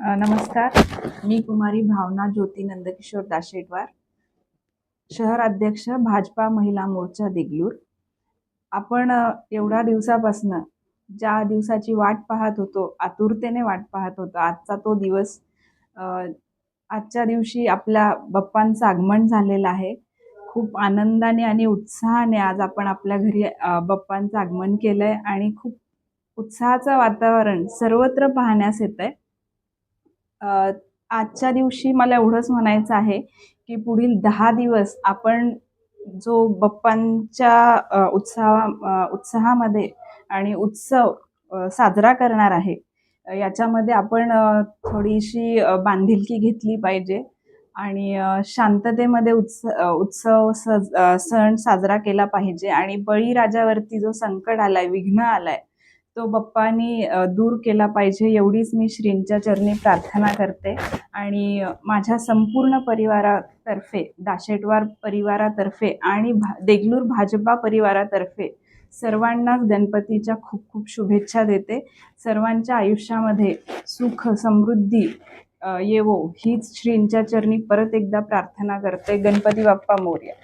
नमस्कार. मी कुमारी भावना ज्योती नंदकिशोर दाशेटवार शहर अध्यक्ष भाजपा महिला मोर्चा देगलूर. आपण एवढ्या दिवसापासनं ज्या दिवसाची वाट पाहत होतो आतुरतेने वाट पाहत होतो आजचा तो दिवस आजच्या दिवशी आपल्या बाप्पांचं आगमन झालेलं आहे. खूप आनंदाने आणि उत्साहाने आज आपण आपल्या घरी बाप्पांचं आगमन केलं आहे आणि खूप उत्साहाचं वातावरण सर्वत्र पाहण्यास येतं आहे आजच्या दिवशी मला एवढंच म्हणायचं आहे की पुढील दहा दिवस आपण जो बाप्पांच्या अ, उत्साहा उत्साहामध्ये आणि उत्सव साजरा करणार आहे याच्यामध्ये आपण थोडीशी बांधिलकी घेतली पाहिजे आणि शांततेमध्ये उत्स उत्सव सज सण साजरा केला पाहिजे आणि बळीराजावरती जो संकट आलाय विघ्न आलाय तो बाप्पानी दूर केला पाहिजे एवढीच मी श्रींच्या चरणी प्रार्थना करते. आणि माझ्या संपूर्ण परिवारातर्फे दाशेटवार परिवारातर्फे आणि भा देगलूर भाजपा परिवारातर्फे सर्वांनाच गणपतीच्या खूप खूप शुभेच्छा देते. सर्वांच्या आयुष्यामध्ये सुख समृद्धी येवो हीच श्रींच्या चरणी परत एकदा प्रार्थना करते. गणपती बाप्पा मोर्या.